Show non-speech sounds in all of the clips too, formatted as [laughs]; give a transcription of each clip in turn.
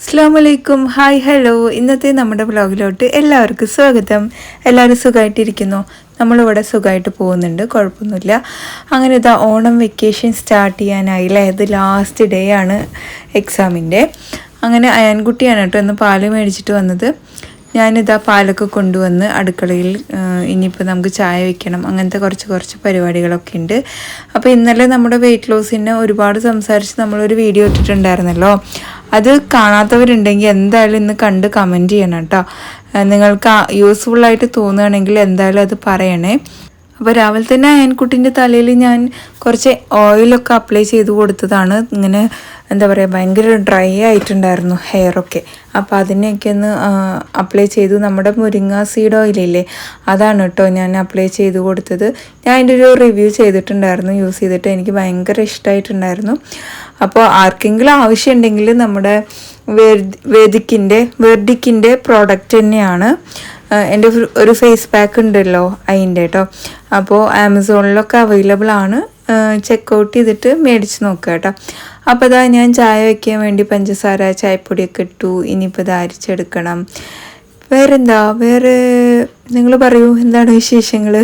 അസ്ലാമലൈക്കും hi hello. ഇന്നത്തെ നമ്മുടെ വ്ളോഗിലോട്ട് എല്ലാവർക്കും സ്വാഗതം. എല്ലാവരും സുഖമായിട്ടിരിക്കുന്നു നമ്മളിവിടെ സുഖമായിട്ട് പോകുന്നുണ്ട്. കുഴപ്പമൊന്നുമില്ല. അങ്ങനെ ഇതാ ഓണം വെക്കേഷൻ സ്റ്റാർട്ട് ചെയ്യാനായില്ലേ ഇത് ലാസ്റ്റ് ഡേ ആണ് എക്സാമിന്റെ അങ്ങനെ അയാൻകുട്ടിയാണ് കേട്ടോ ഇന്ന് പാൽ മേടിച്ചിട്ട് വന്നത്. ഞാനിതാ പാലൊക്കെ കൊണ്ടുവന്ന് അടുക്കളയിൽ ഇനിയിപ്പോൾ നമുക്ക് ചായ വെക്കണം. അങ്ങനത്തെ കുറച്ച് കുറച്ച് പരിപാടികളൊക്കെ ഉണ്ട്. അപ്പോൾ ഇന്നലെ നമ്മുടെ വെയിറ്റ് ലോസിന് ഒരുപാട് സംസാരിച്ച് നമ്മളൊരു വീഡിയോ ഇട്ടിട്ടുണ്ടായിരുന്നല്ലോ. അത് കാണാത്തവരുണ്ടെങ്കിൽ എന്തായാലും ഇന്ന് കണ്ട് കമന്റ് ചെയ്യണം കേട്ടോ. നിങ്ങൾക്ക് യൂസ്ഫുള്ളായിട്ട് തോന്നുകയാണെങ്കിൽ എന്തായാലും അത് പറയണേ. അപ്പോൾ രാവിലെ തന്നെ അയൻകുട്ടിന്റെ തലയിൽ ഞാൻ കുറച്ച് ഓയിലൊക്കെ അപ്ലൈ ചെയ്ത് കൊടുത്തതാണ്. ഇങ്ങനെ എന്താ പറയുക ഭയങ്കര ഡ്രൈ ആയിട്ടുണ്ടായിരുന്നു ഹെയറൊക്കെ അപ്പോൾ അതിനെയൊക്കെ ഒന്ന് അപ്ലൈ ചെയ്തു. നമ്മുടെ മുരിങ്ങ സീഡ് ഓയിലില്ലേ അതാണ് കേട്ടോ ഞാൻ അപ്ലൈ ചെയ്ത് കൊടുത്തത്. ഞാൻ അതിന്റെ ഒരു റിവ്യൂ ചെയ്തിട്ടുണ്ടായിരുന്നു യൂസ് ചെയ്തിട്ട് എനിക്ക് ഭയങ്കര ഇഷ്ടമായിട്ടുണ്ടായിരുന്നു അപ്പോൾ ആർക്കെങ്കിലും ആവശ്യമുണ്ടെങ്കിൽ നമ്മുടെ വേദിക്കിന്റെ വെർഡിക്കിന്റെ പ്രോഡക്റ്റ് തന്നെയാണ്. എന്റെ ഒരു ഫേസ് പാക്ക് ഉണ്ടല്ലോ അതിന്റെ കേട്ടോ അപ്പോൾ ആമസോണിലൊക്കെ അവൈലബിൾ ആണ്. ചെക്ക് ഔട്ട് ചെയ്തിട്ട് മേടിച്ച് നോക്കുക കേട്ടോ അപ്പോൾ ഇതാ ഞാൻ ചായ വയ്ക്കാൻ വേണ്ടി പഞ്ചസാര ചായപ്പൊടിയൊക്കെ ഇട്ടു. ഇനിയിപ്പോൾ ഇത് അരിച്ചെടുക്കണം. വേറെന്താ? വേറെ നിങ്ങൾ പറയൂ. എന്താണ് വിശേഷങ്ങൾ?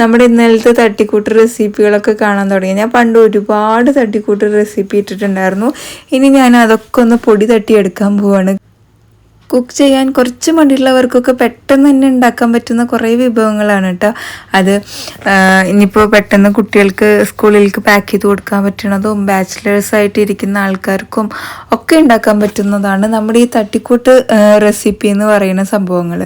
നമ്മുടെ ഇന്നലത്തെ തട്ടിക്കൂട്ട് റെസിപ്പികളൊക്കെ കാണാൻ തുടങ്ങി. ഞാൻ പണ്ട് ഒരുപാട് തട്ടിക്കൂട്ട് റെസിപ്പി ഇട്ടിട്ടുണ്ടായിരുന്നു. ഇനി ഞാൻ അതൊക്കെ ഒന്ന് പൊടി തട്ടിയെടുക്കാൻ പോവാണ്. കുക്ക് ചെയ്യാൻ കുറച്ച് മടിയുള്ളവർക്കൊക്കെ പെട്ടെന്ന് തന്നെ ഉണ്ടാക്കാൻ പറ്റുന്ന കുറേ വിഭവങ്ങളാണ് കേട്ടോ. അത് ഇനിയിപ്പോൾ പെട്ടെന്ന് കുട്ടികൾക്ക് സ്കൂളിലേക്ക് പാക്ക് ചെയ്ത് കൊടുക്കാൻ പറ്റണതും ബാച്ചിലേഴ്സ് ആയിട്ട് ഇരിക്കുന്ന ആൾക്കാർക്കും ഒക്കെ ഉണ്ടാക്കാൻ പറ്റുന്നതാണ് നമ്മുടെ ഈ തട്ടിക്കൂട്ട് റെസിപ്പി എന്ന് പറയുന്ന സംഭവങ്ങൾ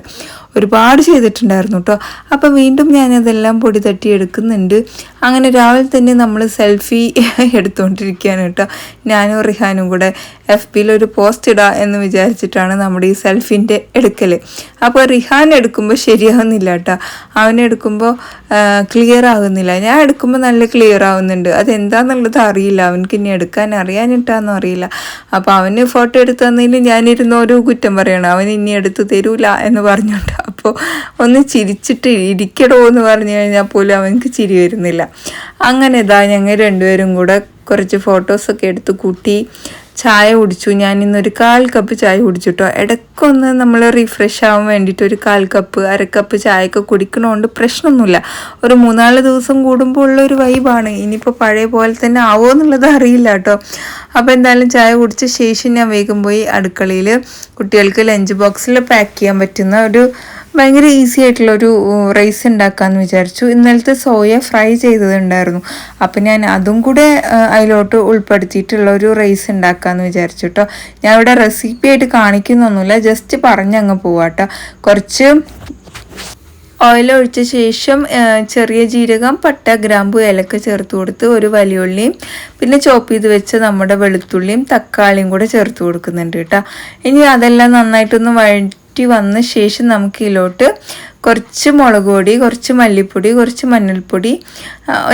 ഒരുപാട് ചെയ്തിട്ടുണ്ടായിരുന്നു കേട്ടോ അപ്പം വീണ്ടും ഞാനതെല്ലാം പൊടി തട്ടി എടുക്കുന്നുണ്ട്. അങ്ങനെ രാവിലെ തന്നെ നമ്മൾ സെൽഫി [laughs] എടുത്തുകൊണ്ടിരിക്കുകയാണ് കേട്ടോ ഞാനും റിഹാനും കൂടെ എഫ് ബിയിൽ ഒരു പോസ്റ്റ് ഇടാം എന്ന് വിചാരിച്ചിട്ടാണ് നമ്മുടെ ഈ സെൽഫിന്റെ എടുക്കൽ അപ്പോൾ റിഹാൻ എടുക്കുമ്പോൾ ശരിയാവുന്നില്ല കേട്ടോ അവനെടുക്കുമ്പോൾ ക്ലിയർ ആകുന്നില്ല ഞാൻ എടുക്കുമ്പോൾ നല്ല ക്ലിയർ ആവുന്നുണ്ട്. അതെന്താന്നുള്ളത് അറിയില്ല. അവനക്ക് ഇനി എടുക്കാൻ അറിയാനിട്ടാന്നും അറിയില്ല. അപ്പോൾ അവന് ഫോട്ടോ എടുത്തു തന്നതിന് ഞാനിരുന്ന ഓരോ കുറ്റം പറയണം. അവൻ ഇനി എടുത്ത് തരൂല എന്ന് പറഞ്ഞോണ്ട് അപ്പോൾ ഒന്ന് ചിരിച്ചിട്ട് ഇരിക്കടോ എന്ന് പറഞ്ഞു കഴിഞ്ഞാൽ പോലും അവനക്ക് ചിരി വരുന്നില്ല. അങ്ങനെ ഇതാ ഞങ്ങൾ രണ്ടുപേരും കൂടെ കുറച്ച് ഫോട്ടോസൊക്കെ എടുത്ത് കൂട്ടി ചായ കുടിച്ചു. ഞാൻ ഇന്നൊരു കാൽ കപ്പ് ചായ കുടിച്ചിട്ടോ. ഇടയ്ക്കൊന്ന് നമ്മൾ റീഫ്രഷ് ആവാൻ വേണ്ടിയിട്ട് ഒരു കാൽ കപ്പ് അര കപ്പ് ചായയൊക്കെ കുടിക്കണോണ്ട് പ്രശ്നമൊന്നുമില്ല ഒരു മൂന്നാൽ ദിവസം കൂടുമ്പോൾ ഉള്ള ഒരു വൈബാണ് ഇനിയിപ്പോൾ പഴയ പോലെ തന്നെ ആവോ എന്നുള്ളത് അറിയില്ല കേട്ടോ. അപ്പോൾ എന്തായാലും ചായ കുടിച്ച ശേഷം ഞാൻ വേഗം പോയി അടുക്കളയിൽ കുട്ടികൾക്ക് ലഞ്ച് ബോക്സിൽ പാക്ക് ചെയ്യാൻ പറ്റുന്ന ഒരു ഭയങ്കര ഈസി ആയിട്ടുള്ള ഒരു റൈസ് ഉണ്ടാക്കാമെന്ന് വിചാരിച്ചു. ഇന്നലത്തെ സോയ ഫ്രൈ ചെയ്തതുണ്ടായിരുന്നു. അപ്പം ഞാൻ അതും കൂടെ അതിലോട്ട് ഉൾപ്പെടുത്തിയിട്ടുള്ള ഒരു റൈസ് ഉണ്ടാക്കാമെന്ന് വിചാരിച്ചു കേട്ടോ ഞാൻ ഇവിടെ റെസിപ്പി ആയിട്ട് കാണിക്കുന്നൊന്നുമില്ല. ജസ്റ്റ് പറഞ്ഞങ്ങ് പോവാട്ടോ. കുറച്ച് ഓയിൽ ഒഴിച്ച ശേഷം ചെറിയ ജീരകം പട്ട ഗ്രാമ്പു ഇലക്ക ചേർത്ത് കൊടുത്ത് ഒരു വലിയുള്ളിയും പിന്നെ ചോപ്പ് ചെയ്ത് വെച്ച നമ്മുടെ വെളുത്തുള്ളിയും തക്കാളിയും കൂടെ ചേർത്ത് കൊടുക്കുന്നുണ്ട് കേട്ടോ. ഇനി അതെല്ലാം നന്നായിട്ടൊന്ന് വഴറ്റി വന്ന ശേഷം നമുക്ക് ഇതിലോട്ട് കുറച്ച് മുളക് പൊടി കുറച്ച് മല്ലിപ്പൊടി കുറച്ച് മഞ്ഞൾപ്പൊടി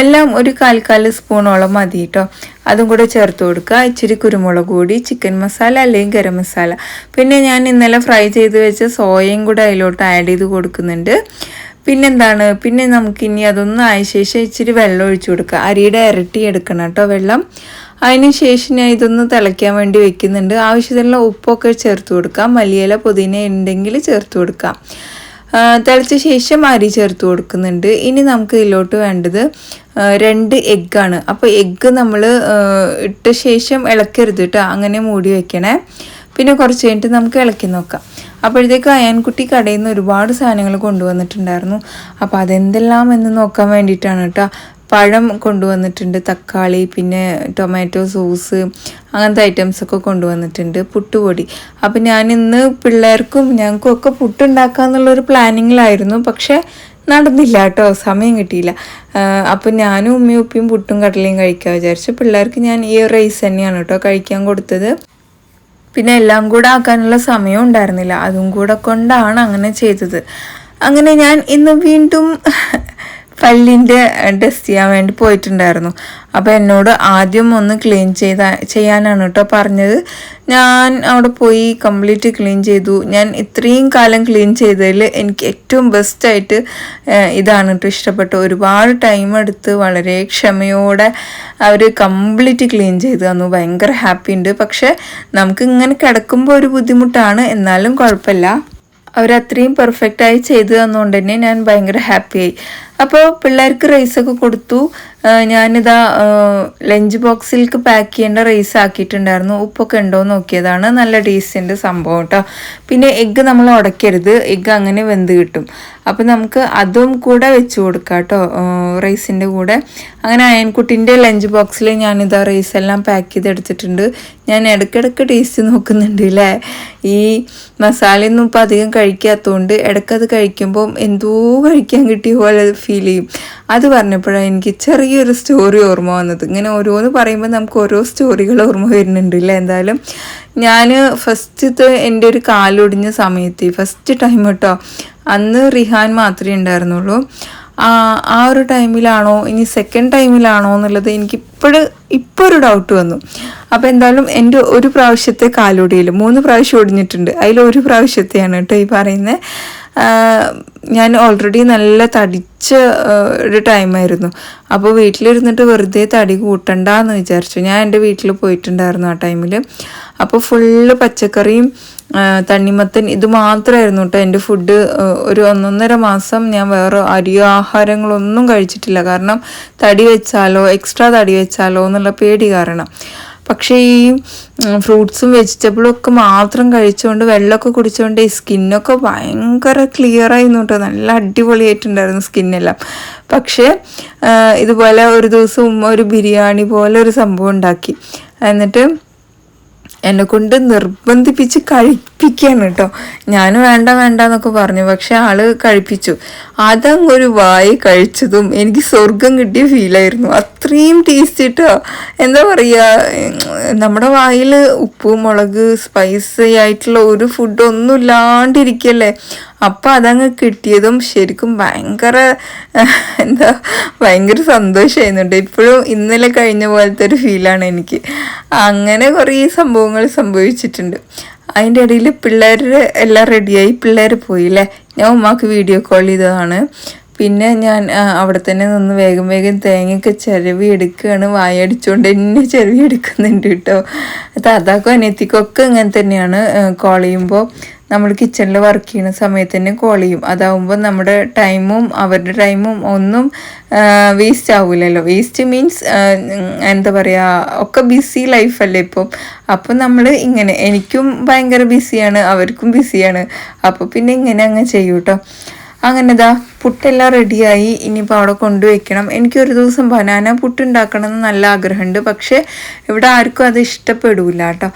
എല്ലാം ഒരു കാൽ കാൽ സ്പൂണോളം മതി കേട്ടോ അതും കൂടെ ചേർത്ത് കൊടുക്കുക. ഇച്ചിരി കുരുമുളക് പൊടി ചിക്കൻ മസാല അല്ലെങ്കിൽ ഗരം മസാല. പിന്നെ ഞാൻ ഇന്നലെ ഫ്രൈ ചെയ്ത് വെച്ച സോയയും കൂടെ അതിലോട്ട് ആഡ് ചെയ്ത് കൊടുക്കുന്നുണ്ട്. പിന്നെന്താണ്? പിന്നെ നമുക്കിനി അതൊന്നും ആയ ശേഷം ഇച്ചിരി വെള്ളം ഒഴിച്ചു കൊടുക്കുക. അരിയുടെ ഇരട്ടി എടുക്കണം കേട്ടോ വെള്ളം. അതിന് ശേഷം ഞാൻ ഇതൊന്ന് തിളയ്ക്കാൻ വേണ്ടി വെക്കുന്നുണ്ട്. ആവശ്യത്തിനുള്ള ഉപ്പൊക്കെ ചേർത്ത് കൊടുക്കാം. മല്ലിയില പുതിന ഉണ്ടെങ്കിൽ ചേർത്ത് കൊടുക്കാം. തിളച്ച ശേഷം അരി ചേർത്ത് കൊടുക്കുന്നുണ്ട്. ഇനി നമുക്ക് ഇതിലോട്ട് വേണ്ടത് രണ്ട് എഗ്ഗാണ് അപ്പോൾ എഗ്ഗ് നമ്മൾ ഇട്ട ശേഷം ഇളക്കരുത് കേട്ടോ അങ്ങനെ മൂടി വെക്കണേ. പിന്നെ കുറച്ച് കഴിഞ്ഞിട്ട് നമുക്ക് ഇളക്കി നോക്കാം. അപ്പോഴത്തേക്ക് അയാൻകുട്ടി കടയിൽ നിന്ന് ഒരുപാട് സാധനങ്ങൾ കൊണ്ടുവന്നിട്ടുണ്ടായിരുന്നു. അപ്പോൾ അതെന്തെല്ലാം എന്ന് നോക്കാൻ വേണ്ടിയിട്ടാണ് കേട്ടോ പഴം കൊണ്ടുവന്നിട്ടുണ്ട് തക്കാളി പിന്നെ ടൊമാറ്റോ സോസ് അങ്ങനത്തെ ഐറ്റംസൊക്കെ കൊണ്ടുവന്നിട്ടുണ്ട് പുട്ടുപൊടി. അപ്പം ഞാൻ ഇന്ന് പിള്ളേർക്കും ഞങ്ങൾക്കും ഒക്കെ പുട്ടുണ്ടാക്കാന്നുള്ളൊരു പ്ലാനിങ്ങിലായിരുന്നു പക്ഷേ നടന്നില്ല കേട്ടോ സമയം കിട്ടിയില്ല. അപ്പം ഞാനും ഉമ്മയും ഉപ്പിയും പുട്ടും കടലയും കഴിക്കാൻ വിചാരിച്ചു. പിള്ളേർക്ക് ഞാൻ ഈ റൈസ് തന്നെയാണ് കേട്ടോ കഴിക്കാൻ കൊടുത്തത്. പിന്നെ എല്ലാം കൂടെ ആക്കാനുള്ള സമയം ഉണ്ടായിരുന്നില്ല അതും കൂടെ കൊണ്ടാണ് അങ്ങനെ ചെയ്തത്. അങ്ങനെ ഞാൻ ഇന്ന് വീണ്ടും പല്ലിന്റെ ടെസ്റ്റ് ചെയ്യാൻ വേണ്ടി പോയിട്ടുണ്ടായിരുന്നു. അപ്പോൾ എന്നോട് ആദ്യം ഒന്ന് ക്ലീൻ ചെയ്ത ചെയ്യാനാണ് കേട്ടോ പറഞ്ഞത്. ഞാൻ അവിടെ പോയി കംപ്ലീറ്റ് ക്ലീൻ ചെയ്തു. ഞാൻ ഇത്രയും കാലം ക്ലീൻ ചെയ്തതിൽ എനിക്ക് ഏറ്റവും ബെസ്റ്റായിട്ട് ഇതാണ് കേട്ടോ ഇഷ്ടപ്പെട്ടു ഒരുപാട് ടൈം എടുത്ത് വളരെ ക്ഷമയോടെ അവർ കംപ്ലീറ്റ് ക്ലീൻ ചെയ്ത് തന്നു. ഭയങ്കര ഹാപ്പി ഉണ്ട്. പക്ഷേ നമുക്ക് ഇങ്ങനെ കിടക്കുമ്പോൾ ഒരു ബുദ്ധിമുട്ടാണ്. എന്നാലും കുഴപ്പമില്ല. അവരത്രയും പെർഫെക്റ്റായി ചെയ്തു തന്നുകൊണ്ട് തന്നെ ഞാൻ ഭയങ്കര ഹാപ്പിയായി അപ്പോൾ പിള്ളേർക്ക് റൈസൊക്കെ കൊടുത്തു. ഞാനിതാ ലഞ്ച് ബോക്സിലേക്ക് പാക്ക് ചെയ്യേണ്ട റൈസ് ആക്കിയിട്ടുണ്ടായിരുന്നു. ഉപ്പൊക്കെ ഉണ്ടോ നോക്കിയതാണ്. നല്ല ടേസ്റ്റിന്റെ സംഭവം കേട്ടോ പിന്നെ എഗ്ഗ് നമ്മൾ ഉടയ്ക്കരുത്. എഗ്ഗ് അങ്ങനെ വെന്ത് കിട്ടും. അപ്പം നമുക്ക് അതും കൂടെ വെച്ച് കൊടുക്കാം കേട്ടോ റൈസിന്റെ കൂടെ. അങ്ങനെ അയൻകുട്ടിന്റെ ലഞ്ച് ബോക്സിൽ ഞാനിതാ റൈസ് എല്ലാം പാക്ക് ചെയ്തെടുത്തിട്ടുണ്ട് ഞാൻ ഇടയ്ക്കിടയ്ക്ക് ടേസ്റ്റ് നോക്കുന്നുണ്ട് അല്ലേ ഈ മസാലയൊന്നും ഇപ്പം അധികം കഴിക്കാത്തതുകൊണ്ട് ഇടയ്ക്കത് കഴിക്കുമ്പം എന്തോ കഴിക്കാൻ കിട്ടിയ പോലെ ഫീൽ ചെയ്യും. അത് പറഞ്ഞപ്പോഴാണ് എനിക്ക് ചെറിയൊരു സ്റ്റോറി ഓർമ്മ വന്നത്. ഇങ്ങനെ ഓരോന്ന് പറയുമ്പോൾ നമുക്ക് ഓരോ സ്റ്റോറികൾ ഓർമ്മ വരുന്നുണ്ട് ഇല്ല എന്തായാലും ഞാൻ ഫസ്റ്റത്തെ എന്റെ ഒരു കാലൊടിഞ്ഞ സമയത്ത് ഫസ്റ്റ് ടൈം കേട്ടോ അന്ന് റിഹാൻ മാത്രമേ ഉണ്ടായിരുന്നുള്ളൂ. ആ ഒരു ടൈമിലാണോ ഇനി സെക്കൻഡ് ടൈമിലാണോ എന്നുള്ളത് എനിക്ക് ഇപ്പോഴും ഇപ്പോൾ ഒരു ഡൗട്ട് വന്നു. അപ്പോൾ എന്തായാലും എന്റെ ഒരു പ്രാവശ്യത്തെ കാലൊടിയിൽ മൂന്ന് പ്രാവശ്യം ഒടിഞ്ഞിട്ടുണ്ട്. അതിൽ ഒരു പ്രാവശ്യത്തെയാണ് കേട്ടോ ഈ പറയുന്നത് ഞാൻ ഓൾറെഡി നല്ല തടിച്ച ഒരു ടൈമായിരുന്നു അപ്പോൾ വീട്ടിലിരുന്നിട്ട് വെറുതെ തടി കൂട്ടണ്ടെന്ന് വിചാരിച്ചു. ഞാൻ എന്റെ വീട്ടിൽ പോയിട്ടുണ്ടായിരുന്നു ആ ടൈമിൽ അപ്പോൾ ഫുള്ള് പച്ചക്കറിയും തണ്ണിമത്തൻ ഇത് മാത്രമായിരുന്നു കേട്ടോ എന്റെ ഫുഡ് ഒരു ഒന്നൊന്നര മാസം ഞാൻ വേറെ അരി ആഹാരങ്ങളൊന്നും കഴിച്ചിട്ടില്ല. കാരണം തടി വെച്ചാലോ എക്സ്ട്രാ തടി വെച്ചാലോ എന്നുള്ള പേടി കാരണം. പക്ഷേ ഈ ഫ്രൂട്ട്സും വെജിറ്റബിളും ഒക്കെ മാത്രം കഴിച്ചുകൊണ്ട് വെള്ളമൊക്കെ കുടിച്ചുകൊണ്ട് ഈ സ്കിന്നൊക്കെ ഭയങ്കര ക്ലിയർ ആയിരുന്നു നല്ല അടിപൊളിയായിട്ടുണ്ടായിരുന്നു സ്കിന്നെല്ലാം. പക്ഷേ ഇതുപോലെ ഒരു ദിവസം ഉമ്മ ഒരു ബിരിയാണി പോലെ ഒരു സംഭവം ഉണ്ടാക്കി. എന്നിട്ട് എന്നെ കൊണ്ട് നിർബന്ധിപ്പിച്ച് കഴിപ്പിക്കുകയാണ് കേട്ടോ. ഞാൻ വേണ്ട വേണ്ട എന്നൊക്കെ പറഞ്ഞു. പക്ഷെ ആൾ കഴിപ്പിച്ചു. അതങ്ങൊരു വായി കഴിച്ചതും എനിക്ക് സ്വർഗം കിട്ടിയ ഫീലായിരുന്നു അത്രയും ടേസ്റ്റ് കേട്ടോ. എന്താ പറയുക നമ്മുടെ വായിൽ ഉപ്പ് മുളക് സ്പൈസി ആയിട്ടുള്ള ഒരു ഫുഡ് ഒന്നും ഇല്ലാണ്ടിരിക്കല്ലേ? അപ്പം അതങ്ങ് കിട്ടിയതും ശരിക്കും ഭയങ്കര [laughs] എന്താ ഭയങ്കര സന്തോഷമായിരുന്നുണ്ട് ഇപ്പോഴും ഇന്നലെ കഴിഞ്ഞ പോലത്തെ ഒരു ഫീലാണ് എനിക്ക്. അങ്ങനെ കുറേ സംഭവങ്ങൾ സംഭവിച്ചിട്ടുണ്ട്. അതിന്റെ ഇടയിൽ പിള്ളേർ എല്ലാം റെഡിയായി. പിള്ളേർ പോയില്ലേ? ഞാൻ ഉമ്മാക്ക് വീഡിയോ കോൾ ചെയ്തതാണ്. പിന്നെ ഞാൻ അവിടെ തന്നെ നിന്ന് വേഗം വേഗം തേങ്ങയൊക്കെ ചിരവി എടുക്കുകയാണ്. വായടിച്ചുകൊണ്ട് എന്നെ ചിരവി എടുക്കുന്നുണ്ട് കേട്ടോ. താത്താക്കും അനിയത്തിക്കും ഒക്കെ ഇങ്ങനെ തന്നെയാണ് കോൾ ചെയ്യുമ്പോൾ. നമ്മൾ കിച്ചണിൽ വർക്ക് ചെയ്യുന്ന സമയത്ത് തന്നെ കോൾ ചെയ്യും. അതാവുമ്പോൾ നമ്മുടെ ടൈമും അവരുടെ ടൈമും ഒന്നും വേസ്റ്റ് ആവില്ലല്ലോ വേസ്റ്റ് മീൻസ് എന്താ പറയുക ഒക്കെ ബിസി ലൈഫല്ലേ ഇപ്പം. അപ്പം നമ്മൾ ഇങ്ങനെ എനിക്കും ഭയങ്കര ബിസിയാണ് അവർക്കും ബിസിയാണ് അപ്പോൾ പിന്നെ ഇങ്ങനെ അങ്ങ് ചെയ്യൂട്ടോ. അങ്ങനെ ദാ പുട്ടെല്ലാം റെഡിയായി ഇനിയിപ്പോൾ അവിടെ കൊണ്ടുവയ്ക്കണം. എനിക്കൊരു ദിവസം ബനാന പുട്ടുണ്ടാക്കണം എന്ന് നല്ല ആഗ്രഹമുണ്ട്. പക്ഷേ ഇവിടെ ആർക്കും അത് ഇഷ്ടപ്പെടില്ല കേട്ടോ.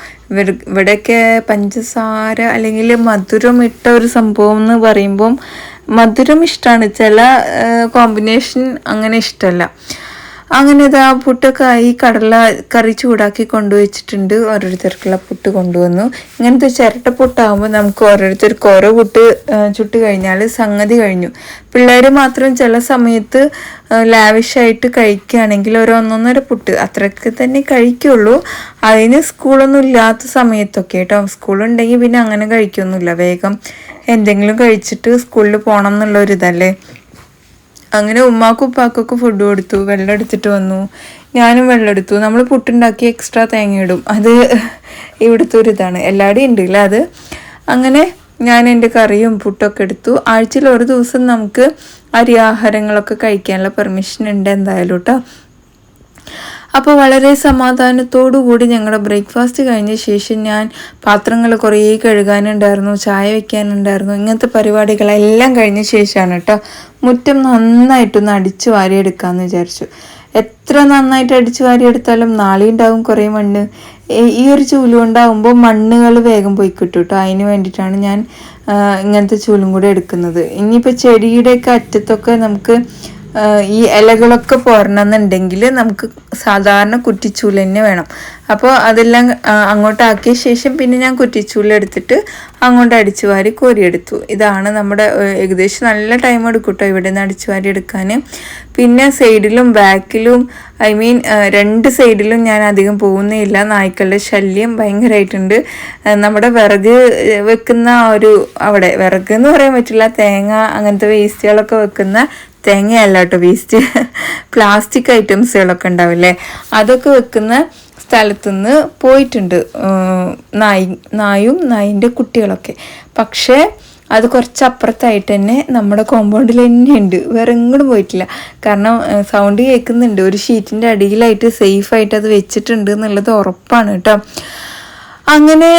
ഇവിടെയൊക്കെ പഞ്ചസാര അല്ലെങ്കിൽ മധുരം ഇട്ട ഒരു സംഭവം എന്ന് പറയുമ്പം മധുരം ഇഷ്ടമാണ് ചില കോമ്പിനേഷൻ അങ്ങനെ ഇഷ്ടമല്ല അങ്ങനെ ഇതാ പുട്ടൊക്കെ ആയി കടല കറി ചൂടാക്കി കൊണ്ടുവച്ചിട്ടുണ്ട്. ഓരോരുത്തർക്കുള്ള പുട്ട് കൊണ്ടുവന്നു. ഇങ്ങനത്തെ ചിരട്ട പുട്ടാകുമ്പോൾ നമുക്ക് ഓരോരുത്തർക്ക് ഓരോ പുട്ട് ചുട്ട് കഴിഞ്ഞാൽ സംഗതി കഴിഞ്ഞു. പിള്ളേർ മാത്രം ചില സമയത്ത് ലാവിഷായിട്ട് കഴിക്കുകയാണെങ്കിൽ ഒരു ഒന്നൊന്നര പുട്ട് അത്രയൊക്കെ തന്നെ കഴിക്കുള്ളൂ. അതിന് സ്കൂളൊന്നും ഇല്ലാത്ത സമയത്തൊക്കെ കേട്ടോ. സ്കൂളുണ്ടെങ്കിൽ പിന്നെ അങ്ങനെ കഴിക്കൊന്നുമില്ല. വേഗം എന്തെങ്കിലും കഴിച്ചിട്ട് സ്കൂളിൽ പോകണം എന്നുള്ള ഒരു ഇതല്ലേ? അങ്ങനെ ഉമ്മാക്കും ഉപ്പാക്കും ഫുഡ് കൊടുത്തു വെള്ളം എടുത്തിട്ട് വന്നു. ഞാനും വെള്ളം എടുത്തു. നമ്മൾ പുട്ടുണ്ടാക്കി എക്സ്ട്രാ തേങ്ങ ഇടും. അത് ഇവിടുത്തെ ഒരു ഇതാണ്. എല്ലാവരുടെയും ഉണ്ട് അല്ലേ അത്? അങ്ങനെ ഞാൻ എന്റെ കറിയും പുട്ടൊക്കെ എടുത്തു. ആഴ്ചയിൽ ഒരു ദിവസം നമുക്ക് അരി ആഹാരങ്ങളൊക്കെ കഴിക്കാനുള്ള പെർമിഷൻ ഉണ്ട് എന്തായാലും കേട്ടോ അപ്പോൾ വളരെ കൂടി ഞങ്ങളുടെ ബ്രേക്ക്ഫാസ്റ്റ് കഴിഞ്ഞ ശേഷം ഞാൻ പാത്രങ്ങൾ കുറേ കഴുകാനുണ്ടായിരുന്നു ചായ വയ്ക്കാനുണ്ടായിരുന്നു ഇങ്ങനത്തെ പരിപാടികളെല്ലാം കഴിഞ്ഞ ശേഷമാണ് കേട്ടോ. മുറ്റം നന്നായിട്ടൊന്ന് അടിച്ചു വാരിയെടുക്കാമെന്ന് വിചാരിച്ചു. എത്ര നന്നായിട്ട് അടിച്ചു വാരിയെടുത്താലും നാളെ ഉണ്ടാവും കുറേ മണ്ണ്. ഈ- ഒരു ചൂൽ കൊണ്ടാവുമ്പോൾ മണ്ണുകൾ വേഗം പോയി കിട്ടും കേട്ടോ. അതിന് വേണ്ടിയിട്ടാണ് ഞാൻ ഇങ്ങനത്തെ ചൂലും കൂടെ എടുക്കുന്നത്. ഇനിയിപ്പോൾ ചെടിയുടെയൊക്കെ അറ്റത്തൊക്കെ നമുക്ക് ഈ ഇലകളൊക്കെ പോരണമെന്നുണ്ടെങ്കിൽ നമുക്ക് സാധാരണ കുറ്റിച്ചൂൽ തന്നെ വേണം. അപ്പോൾ അതെല്ലാം അങ്ങോട്ടാക്കിയ ശേഷം പിന്നെ ഞാൻ കുറ്റിച്ചൂല എടുത്തിട്ട് അങ്ങോട്ട് അടിച്ചു വാരി കോരിയെടുത്തു. ഇതാണ് നമ്മുടെ ഏകദേശം നല്ല ടൈം എടുക്കും കേട്ടോ ഇവിടെ നിന്ന് അടിച്ചു വാരി എടുക്കാൻ. പിന്നെ സൈഡിലും ബാക്കിലും ഐ മീൻ രണ്ട് സൈഡിലും ഞാൻ അധികം പോകുന്നില്ല. നായ്ക്കളുടെ ശല്യം ഭയങ്കരമായിട്ടുണ്ട് നമ്മുടെ വിറക് വെക്കുന്ന ഒരു അവിടെ വിറക് എന്ന് പറയാൻ പറ്റില്ല തേങ്ങ അങ്ങനത്തെ വേസ്റ്റുകളൊക്കെ വെക്കുന്ന തേങ്ങയല്ല കേട്ടോ വേസ്റ്റ് പ്ലാസ്റ്റിക് ഐറ്റംസുകളൊക്കെ ഉണ്ടാവില്ലേ? അതൊക്കെ വെക്കുന്ന സ്ഥലത്തുനിന്ന് പോയിട്ടുണ്ട് നായി നായും നായിന്റെ കുട്ടികളൊക്കെ. പക്ഷേ അത് കുറച്ച് അപ്പുറത്തായിട്ട് തന്നെ നമ്മുടെ കോമ്പൗണ്ടിൽ തന്നെ ഉണ്ട് വേറെ എങ്ങോട്ടും പോയിട്ടില്ല. കാരണം സൗണ്ട് കേൾക്കുന്നുണ്ട്. ഒരു ഷീറ്റിന്റെ അടിയിലായിട്ട് സേഫായിട്ട് അത് വെച്ചിട്ടുണ്ട് എന്നുള്ളത് ഉറപ്പാണ് കേട്ടോ. അങ്ങനെ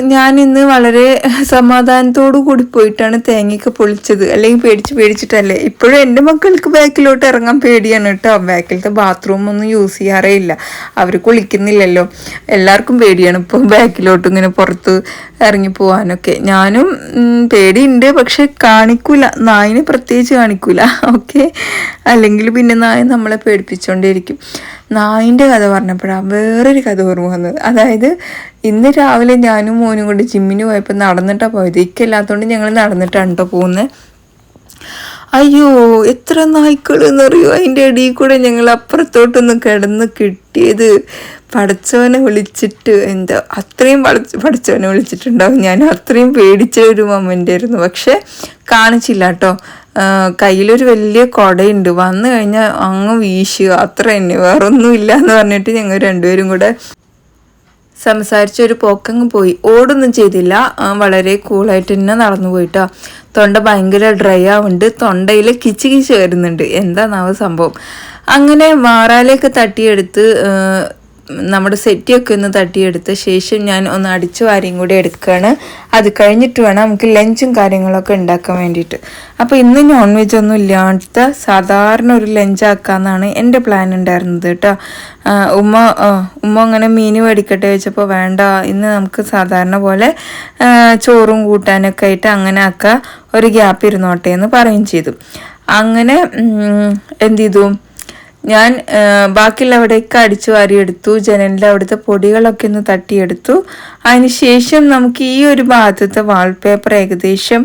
ഞാൻ ഇന്ന് വളരെ സമാധാനത്തോടു കൂടി പോയിട്ടാണ് തേങ്ങയൊക്കെ പൊളിച്ചത്. അല്ലെങ്കിൽ പേടിച്ച് പേടിച്ചിട്ടല്ലേ. ഇപ്പോഴും എന്റെ മക്കൾക്ക് ബാക്കിലോട്ട് ഇറങ്ങാൻ പേടിയാണ് കേട്ടോ. ബാക്കിലത്തെ ബാത്റൂം ഒന്നും യൂസ് ചെയ്യാറേ ഇല്ല. അവർ കുളിക്കുന്നില്ലല്ലോ. എല്ലാവർക്കും പേടിയാണ് ഇപ്പോൾ ബാക്കിലോട്ട് ഇങ്ങനെ പുറത്ത് ഇറങ്ങി പോകാനൊക്കെ. ഞാനും പേടിയുണ്ട്. പക്ഷെ കാണിക്കൂല. നായിനെ പ്രത്യേകിച്ച് കാണിക്കൂല. [laughs] ഓക്കെ? അല്ലെങ്കിൽ പിന്നെ നായ നമ്മളെ പേടിപ്പിച്ചുകൊണ്ടേയിരിക്കും നായിന്റെ കഥ പറഞ്ഞപ്പോഴാണ് വേറൊരു കഥ ഓർമ്മ വന്നത്. അതായത് ഇന്ന് രാവിലെ ഞാനും മോനും കൊണ്ട് ജിമ്മിന് പോയപ്പോൾ നടന്നിട്ടാണ് പോയത്. ഇക്കല്ലാത്തതുകൊണ്ട് ഞങ്ങൾ നടന്നിട്ടാണ് കേട്ടോ പോകുന്നത് അയ്യോ എത്ര നായ്ക്കൾ എന്നറിയോ അതിന്റെ ഇടയിൽ കൂടെ ഞങ്ങൾ അപ്പുറത്തോട്ടൊന്ന് കിടന്ന് കിട്ടിയത്. പടച്ചവനെ വിളിച്ചിട്ട് എന്താ അത്രയും പഠിച്ച് പടച്ചവനെ വിളിച്ചിട്ടുണ്ടാവും. ഞാൻ അത്രയും പേടിച്ച ഒരു മൊമെന്റ് ആയിരുന്നു. പക്ഷേ കാണിച്ചില്ല കേട്ടോ കയ്യിലൊരു വലിയ കുടയുണ്ട്. വന്നു കഴിഞ്ഞാൽ അങ്ങ് വീശുക. അത്ര തന്നെ. വേറൊന്നും ഇല്ല എന്ന് പറഞ്ഞിട്ട് ഞങ്ങൾ രണ്ടുപേരും കൂടെ സംസാരിച്ച ഒരു പോക്കങ്ങ് പോയി. ഓടൊന്നും ചെയ്തില്ല. വളരെ കൂളായിട്ട് തന്നെ നടന്നു പോയിട്ടോ. തൊണ്ട ഭയങ്കര ഡ്രൈ ആവുന്നുണ്ട്. തൊണ്ടയിൽ കിച്ച് കിച്ച് വരുന്നുണ്ട്. എന്താണാവ് സംഭവം. അങ്ങനെ മാറാലേക്ക് തട്ടിയെടുത്ത് നമ്മുടെ സെറ്റിയൊക്കെ ഒന്ന് തട്ടിയെടുത്ത ശേഷം ഞാൻ ഒന്ന് അടിച്ചു വാരിയും കൂടി എടുക്കുകയാണ്. അത് കഴിഞ്ഞിട്ട് വേണം നമുക്ക് ലഞ്ചും കാര്യങ്ങളൊക്കെ ഉണ്ടാക്കാൻ വേണ്ടിയിട്ട്. അപ്പോൾ ഇന്ന് നോൺ വെജ് ഒന്നും ഇല്ലാത്ത സാധാരണ ഒരു ലഞ്ചാക്കാന്നാണ് എന്റെ പ്ലാൻ ഉണ്ടായിരുന്നത് കേട്ടോ. ഉമ്മ ഉമ്മ അങ്ങനെ മീൻ മേടിക്കട്ടെ വെച്ചപ്പോൾ വേണ്ട ഇന്ന് നമുക്ക് സാധാരണ പോലെ ചോറും കൂട്ടാനൊക്കെ ആയിട്ട് അങ്ങനെ ആക്കുക ഒരു ഗ്യാപ്പ് ഇരുന്നോട്ടെ എന്ന് പറയുകയും ചെയ്തു. അങ്ങനെ എന്ത് ചെയ്തു? ഞാൻ ആ, ബാക്കിയുള്ള അവിടെയൊക്കെ അടിച്ചു വാരിയെടുത്തു. ജനലിന്റെ അവിടുത്തെ പൊടികളൊക്കെ ഒന്ന് തട്ടിയെടുത്തു. അതിനുശേഷം നമുക്ക് ഈ ഒരു ഭാഗത്തെ വാൾപേപ്പർ ഏകദേശം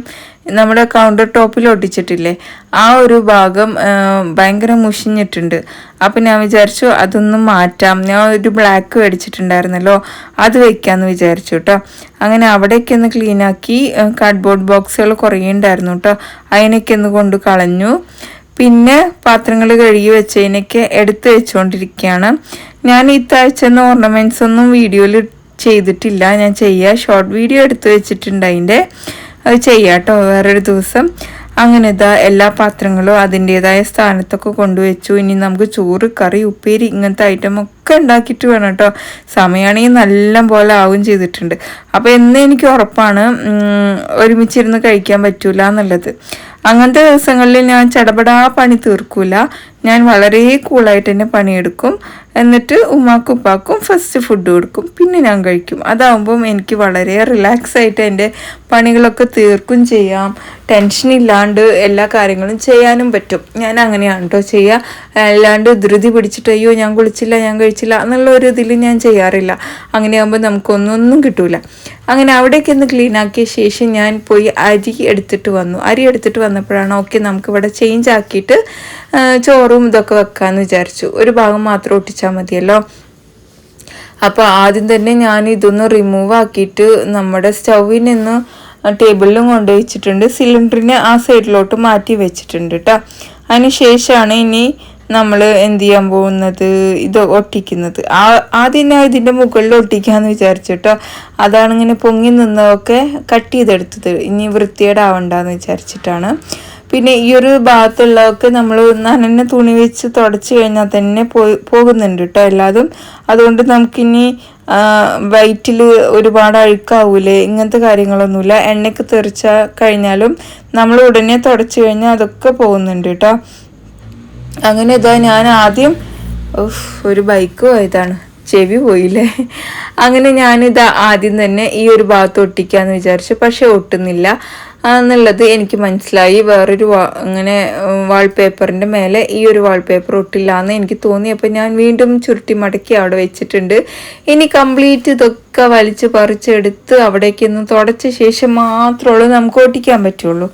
നമ്മുടെ കൗണ്ടർ ടോപ്പിൽ ഒട്ടിച്ചിട്ടില്ലേ? ആ ഒരു ഭാഗം ഭയങ്കര മുഷിഞ്ഞിട്ടുണ്ട്. അപ്പം ഞാൻ വിചാരിച്ചു അതൊന്ന് മാറ്റാം. ഞാൻ ഒരു ബ്ലാക്ക് മേടിച്ചിട്ടുണ്ടായിരുന്നല്ലോ അത് വെക്കാമെന്ന് വിചാരിച്ചു കേട്ടോ അങ്ങനെ അവിടെയൊക്കെ ഒന്ന് ക്ലീനാക്കി കാർഡ്ബോർഡ് ബോക്സുകൾ കുറേ ഉണ്ടായിരുന്നു കേട്ടോ അതിനൊക്കെ ഒന്ന് കൊണ്ട് കളഞ്ഞു. പിന്നെ പാത്രങ്ങൾ കഴുകി വെച്ചതിനൊക്കെ എടുത്ത് വെച്ചുകൊണ്ടിരിക്കുകയാണ് ഞാൻ ഇത്താഴ്ച ഓർണമെന്റ്സ് ഒന്നും വീഡിയോയിൽ ചെയ്തിട്ടില്ല. ഞാൻ ചെയ്യുക ഷോർട്ട് വീഡിയോ എടുത്ത് വെച്ചിട്ടുണ്ട് അതിന്റെ. അത് ചെയ്യാം കേട്ടോ വേറൊരു ദിവസം. അങ്ങനെ ഇതാ എല്ലാ പാത്രങ്ങളും അതിന്റെതായ സ്ഥാനത്തൊക്കെ കൊണ്ടുവച്ചു. ഇനി നമുക്ക് ചോറ് കറി ഉപ്പേരി ഇങ്ങനത്തെ ഐറ്റം ഒക്കെ ഉണ്ടാക്കിയിട്ട് വേണം കേട്ടോ സമയമാണെങ്കിൽ നല്ല പോലെ ആവും ചെയ്തിട്ടുണ്ട്. അപ്പോൾ എന്നെനിക്ക് ഉറപ്പാണ് ഒരുമിച്ചിരുന്ന് കഴിക്കാൻ പറ്റൂല എന്നുള്ളത്. അങ്ങനത്തെ ദിവസങ്ങളിൽ ഞാൻ ചടപടാ പണി തീർക്കൂല. ഞാൻ വളരെ കൂളായിട്ട് തന്നെ പണിയെടുക്കും. എന്നിട്ട് ഉമ്മാക്കും ഉപ്പാക്കും ഫസ്റ്റ് ഫുഡ് കൊടുക്കും. പിന്നെ ഞാൻ കഴിക്കും. അതാവുമ്പം എനിക്ക് വളരെ റിലാക്സ് ആയിട്ട് എന്റെ പണികളൊക്കെ തീർക്കും ചെയ്യാം. ടെൻഷൻ ഇല്ലാണ്ട് എല്ലാ കാര്യങ്ങളും ചെയ്യാനും പറ്റും. ഞാൻ അങ്ങനെയാണ് കേട്ടോ ചെയ്യുക അല്ലാണ്ട് ധൃതി പിടിച്ചിട്ട് അയ്യോ ഞാൻ കുളിച്ചില്ല ഞാൻ കഴിച്ചില്ല എന്നുള്ള ഒരു ഇതിൽ ഞാൻ ചെയ്യാറില്ല. അങ്ങനെയാകുമ്പോൾ നമുക്കൊന്നൊന്നും കിട്ടൂല. അങ്ങനെ അവിടേക്ക് ഒന്ന് ക്ലീൻ ആക്കിയ ശേഷം ഞാൻ പോയി അരി എടുത്തിട്ട് വന്നു. അരി എടുത്തിട്ട് വന്നപ്പോഴാണ് ഓക്കെ നമുക്കിവിടെ ചേഞ്ച് ആക്കിയിട്ട് ചോറും ഇതൊക്കെ വെക്കാമെന്ന് വിചാരിച്ചു. ഒരു ഭാഗം മാത്രം ഒട്ടിച്ചാൽ മതിയല്ലോ. അപ്പോൾ ആദ്യം തന്നെ ഞാൻ ഇതൊന്ന് റിമൂവ് ആക്കിയിട്ട് നമ്മുടെ സ്റ്റൗവിൽ നിന്ന് ടേബിളിലും കൊണ്ടുവച്ചിട്ടുണ്ട് സിലിണ്ടറിനെ ആ സൈഡിലോട്ട് മാറ്റി വെച്ചിട്ടുണ്ട് കേട്ടോ അതിന് ശേഷമാണ് ഇനി നമ്മൾ എന്ത് ചെയ്യാൻ പോകുന്നത്? ഇത് ഒട്ടിക്കുന്നത്. ആ ആദ്യം ഞാൻ ഇതിന്റെ മുകളിൽ ഒട്ടിക്കാന്ന് വിചാരിച്ചിട്ടോ. അതാണ് ഇങ്ങനെ പൊങ്ങി നിന്നതൊക്കെ കട്ട് ചെയ്തെടുത്തത്. ഇനി വൃത്തിയേടാവണ്ടെന്ന് വിചാരിച്ചിട്ടാണ്. പിന്നെ ഈ ഒരു ഭാഗത്തുള്ളതൊക്കെ നമ്മൾ നനഞ്ഞ തുണി വെച്ച് തുടച്ച് കഴിഞ്ഞാൽ തന്നെ പോയി പോകുന്നുണ്ട് കേട്ടോ എല്ലാതും. അതുകൊണ്ട് നമുക്കിനി വയറ്റിൽ ഒരുപാട് അഴുക്കാവൂലേ ഇങ്ങനത്തെ കാര്യങ്ങളൊന്നുമില്ല. എണ്ണയ്ക്ക് തെറിച്ച കഴിഞ്ഞാലും നമ്മൾ ഉടനെ തുടച്ച് കഴിഞ്ഞാൽ അതൊക്കെ പോകുന്നുണ്ട് കേട്ടോ അങ്ങനെ ഇതാ ഞാൻ ആദ്യം ഒരു ബൈക്ക് പോയതാണ്. ചെവി പോയില്ലേ? അങ്ങനെ ഞാനിത് ആദ്യം തന്നെ ഈ ഒരു ഭാഗത്ത് ഒട്ടിക്കാന്ന് വിചാരിച്ചു. പക്ഷെ ഒട്ടുന്നില്ല. എന്നുള്ളത് എനിക്ക് മനസ്സിലായി. വേറൊരു ഇങ്ങനെ വാൾപേപ്പറിന്റെ മേലെ ഈ ഒരു വാൾപേപ്പർ ഒട്ടില്ല എന്ന് എനിക്ക് തോന്നി. അപ്പം ഞാൻ വീണ്ടും ചുരുട്ടി മടക്കി അവിടെ വെച്ചിട്ടുണ്ട്. ഇനി കംപ്ലീറ്റ് ഇതൊക്കെ വലിച്ച് പറിച്ചെടുത്ത് അവിടേക്കൊന്ന് തുടച്ച ശേഷം മാത്രമുള്ളൂ നമുക്ക് ഒട്ടിക്കാൻ പറ്റുള്ളൂ.